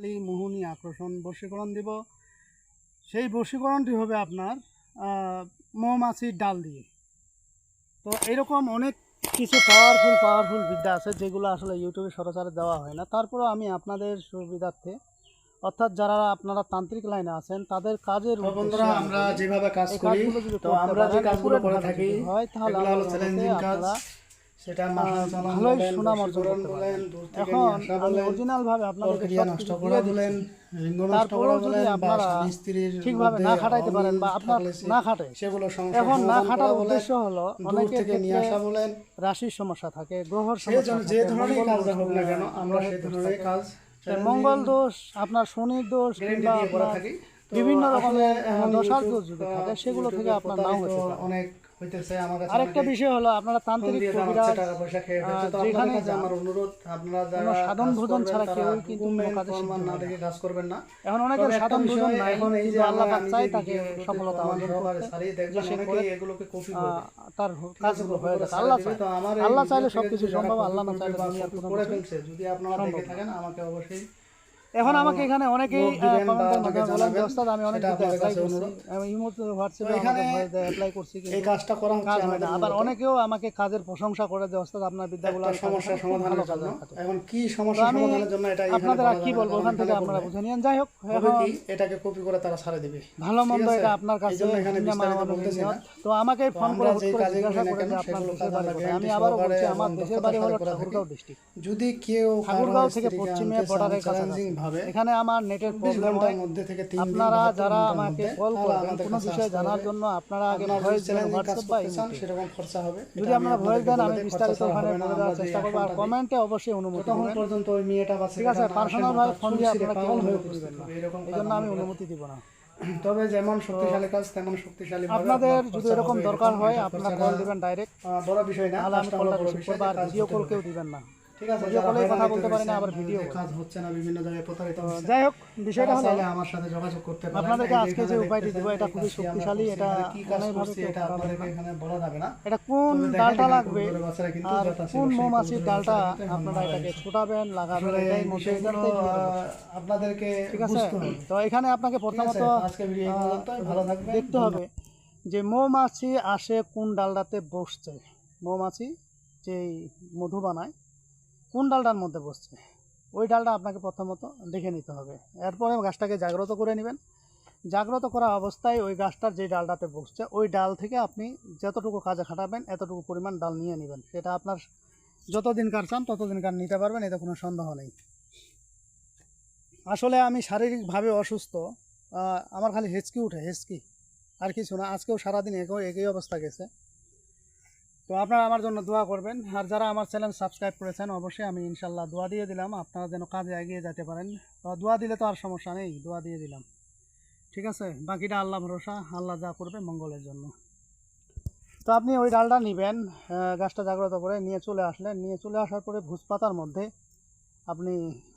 শক্তিশালী মোহনী আকর্ষণ বশীকরণ দিব। সেই বশীকরণটি হবে আপনার মৌমাছির ডাল দিয়ে। তো এরকম অনেক কিছু পাওয়ারফুল পাওয়ারফুল বিদ্যা আছে যেগুলো আসলে ইউটিউবে সরাসরি দেওয়া হয় না। তারপরেও আমি আপনাদের সুবিধার্থে অর্থাৎ যারা আপনারা তান্ত্রিক লাইনে আছেন তাদের কাজের বন্ধুরা আমরা যেভাবে কাজ করি তো আমরা যে কাজগুলো করে থাকি হয়, তাহলে চ্যালেঞ্জিং কাজ। সেটা ভালোই সুনাম অর্জন করতে পারেন। এখন নিয়ে আসা আমি বলেন অরিজিনাল ভাবে আপনাদেরকে নষ্ট করা বলেন দিচ্ছি। রিঙ্গ নষ্ট তারপরেও যদি আপনারা ঠিকভাবে না খাটাইতে পারেন বা আপনার না খাটে সেগুলো এখন না খাটার উদ্দেশ্য হলো দূর থেকে নিয়ে আসা বলেন রাশির সমস্যা থাকে গ্রহর সমস্যা যে ধরনের মঙ্গল কাজ দোষ হোক না কেন আমরা সেই ধরনের কাজ মঙ্গল দোষ আপনার শনির দোষ কিংবা বিভিন্ন রকমের দশার দোষ যদি থাকে সেগুলো থেকে আপনার নাও হতে অনেক হইতেছে আমার কাছে আরেকটা বিষয় হলো আপনারা তান্ত্রিক দিয়ে কবিরাজ টাকা পয়সা খেয়ে ফেলছে। তো আপনাদের যেখানে কাছে আমার অনুরোধ আপনারা যারা সাধন ভোজন ছাড়া কেউই কিন্তু কাজে ফরমান না। দেখে কাজ করবেন না। এখন একটা সাধন ভোজন নাই এখন এই যে আল্লাহ পাক চাই তাকে সফলতা অর্জন করতে। দেখবেন এগুলোকে কপি তার কাজগুলো হয়ে ছাড়িয়ে আল্লাহ দিবে। তো আমার আল্লাহ চাইলে ভিডিও সব কিছু সম্ভব আল্লাহ না চাইলে বা দুনিয়ার কোনো করে ফেলছে, যদি আপনারা দেখে থাকেন আমাকে অবশ্যই এখন আমাকে এখানে অনেকেই আমি অনেক ইমোতে হোয়াটসঅ্যাপে অ্যাপ্লাই করছি। এই কাজটা করা হচ্ছে আবার অনেকেও আমাকে কাজের প্রশংসা করে যে ওস্তাদ আপনার বিদ্যাগুলো সমস্যা সমাধানের জন্য। এখন কি সমস্যা সমাধানের জন্য এটা আপনাদের কি বলব? ওখান থেকে আপনারা বুঝে নিন যাই হোক এটাকে কপি করে তারা ছাড়ে দিবে। ভালো মন্দ এটা আপনার কাছে। তো আমাকে ফোন করে হুট করে জিজ্ঞাসা করে যে আপনার দেশের বাড়ি আমি সহকারে বলছি আমার দেশের বাড়ি হলো। ঠাকুরগাঁও ডিস্ট্রিক্ট। যদি কেউ ঠাকুরগাঁও থেকে পশ্চিমে বর্ডারের কাছে ভাবে। এখানে আমার নেটের প্রবলেম হয় মধ্যে থেকে তিন আপনারা যারা আমাকে কল করবেন কোনো বিষয় জানার জন্য আপনারা আগে ভয়েস দেন হোয়াটসঅ্যাপ বা করতে সেরকম খরচা হবে। যদি আপনারা ভয়েস দেন আমি বিস্তারিত খরচা ভাবে হবে না, বলে দেওয়ার চেষ্টা করব। আর কমেন্টে অবশ্যই অনুমতি দিবেন। পর্যন্ত ওই মেয়েটা বাচ্চা ঠিক আছে পার্সোনাল ভাবে ফোন দিয়ে আপনারা কেউ হয়ে অনুমতি না। এরকম জন্য আমি অনুমতি দিব না। তবে যেমন শক্তিশালী কাজ তেমন শক্তিশালী আপনাদের যদি এরকম দরকার হয় আপনারা কল দিবেন ডাইরেক্ট বড় বিষয় না তাহলে আমি কলটা রিসিভ বিষয়, আর ভিডিও কল কেউ দিবেন না। ঠিক আছে ভিডিও যারা কথা বলতে পারি না, আবার ভিডিও। যে কাজ হচ্ছে না বিভিন্ন জায়গায় প্রতারিত হচ্ছে। যাই হোক বিষয়টা হলো আমার সাথে যোগাযোগ করতে পারেন। আপনাদেরকে আজকে যে এখানে উপায়টি দেখতেছেন, এটা খুবই শক্তিশালী, এটা কি কাজ অনেকভাবে এটা আপনাদেরকে এখানে বলা যাবে না। এটা কোন ডালটা লাগবে কবুতরের বাচ্চারা কিন্তু আর কোন মৌমাছির ডালটা আপনারা এটাকে ছোটাবেন লাগাবেন এটাই এই মোটেই বিষয়গুলো জানতেই হবে। আহ, আপনাদেরকে ঠিক আছে? তো এখানে আপনাকে প্রথমত আজকে ভিডিও ভালো থাকবেন দেখতে হবে যে মৌমাছি আসে কোন ডালটাতে বসছে। মৌমাছি যেই মধু বানায় কোন ডালটার মধ্যে বসছে? ওই ডালটা আপনাকে প্রথমত দেখে নিতে হবে। এরপরে গাছটাকে জাগ্রত করে নেবেন। জাগ্রত করা অবস্থায় ওই গাছটার যে ডালটাতে বসছে, ওই ডাল থেকে আপনি যতটুকু কাজে খাটাবেন, এতটুকু পরিমাণ ডাল নিয়ে নেবেন। সেটা আপনার যতদিন কার চান, ততদিন কার নিতে পারবেন, এতে কোনো সন্দেহ নেই। আসলে আমি শারীরিকভাবে অসুস্থ। আমার খালি হেঁচকি উঠে, হেঁচকি। আর কিছু না, আজকেও সারাদিন একই একই অবস্থা গেছে। তো আপনারা আমার জন্য দোয়া করবেন। আর যারা আমার চ্যানেল সাবস্ক্রাইব করেছেন, অবশ্যই আমি ইনশাল্লাহ দোয়া দিয়ে দিলাম। আপনারা যেন কাজে এগিয়ে যেতে পারেন। তো দোয়া দিলে তো আর সমস্যা নেই, দোয়া দিয়ে দিলাম। ঠিক আছে? বাকিটা আল্লাহ ভরসা, আল্লাহ যা করবে মঙ্গলের জন্য। তো আপনি ওই ডালটা নেবেন গাছটা জাগ্রত করে নিয়ে চলে আসলেন। নিয়ে চলে আসার পরে ভুজ পাতার মধ্যে আপনি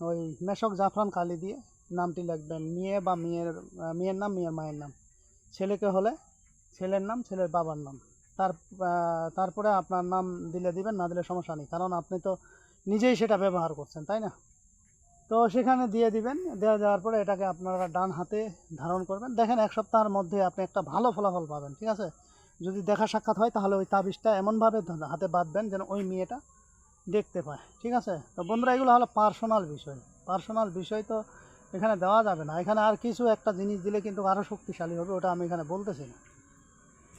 ওই মেশক জাফরান কালি দিয়ে নামটি লিখবেন। মেয়ে বা মেয়ের মেয়ের নাম, মেয়ের মায়ের নাম। ছেলেকে হলে ছেলের নাম, ছেলের বাবার নাম। তার তারপরে আপনার নাম দিলে দিবেন, না দিলে সমস্যা নেই। কারণ আপনি তো নিজেই সেটা ব্যবহার করছেন, তাই না? তো সেখানে দিয়ে দিবেন, দেওয়া দেওয়ার পরে এটাকে আপনারা ডান হাতে ধারণ করবেন। দেখেন, এক সপ্তাহের মধ্যে আপনি একটা ভালো ফলাফল পাবেন, ঠিক আছে? যদি দেখা সাক্ষাৎ হয়, তাহলে ওই তাবিজটা এমনভাবে হাতে বাঁধবেন যেন ওই মেয়েটা দেখতে পায়, ঠিক আছে? তো বন্ধুরা, এগুলো হলো পার্সোনাল বিষয়। পার্সোনাল বিষয় তো এখানে দেওয়া যাবে না। এখানে আর কিছু একটা জিনিস দিলে কিন্তু আরও শক্তিশালী হবে, ওটা আমি এখানে বলতেছি না।